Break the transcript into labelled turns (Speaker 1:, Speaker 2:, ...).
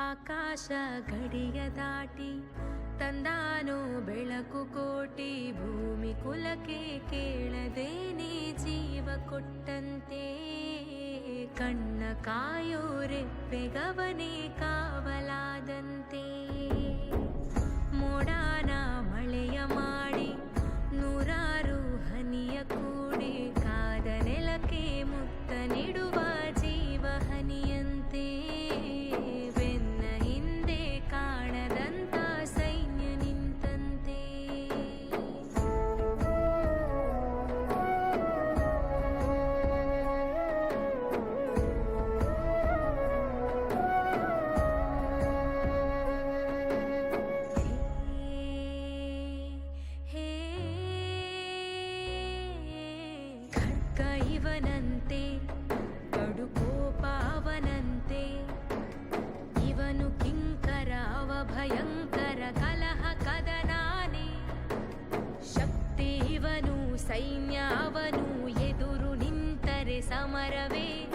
Speaker 1: ಆಕಾಶ ಗಡಿಯ ದಾಟಿ, ತಂದಾನು ಬೆಳಕು ಕೋಟಿ, ಭೂಮಿ ಕುಲಕ್ಕೆ ಕೇಳದೇನೆ ಜೀವ ಕೊಟ್ಟಂತೆ. ಕಣ್ಣ ಕಾಯೋ ರೆಪ್ಪೆಗವನೇ ಕಾವಲಾದಂತೆ. ಮೋಡಾನ ಮಳೆಯ ಮಾಡಿ ನೂರಾರು ಹನಿಯ ಕೂಡಿ ಖಡ್ಗ ಇವನಂತೆ ಕಡು ಕೋಪ ಇವನು ಕಿಂಕರ, ಅವ ಭಯಂಕರ, ಕಲಹ ಕದನಾನೆ. ಶಕ್ತಿ ಇವನು, ಸೈನ್ಯ ಅವನು, ಎದುರು ನಿಂತರೆ ಸಮರವೇ.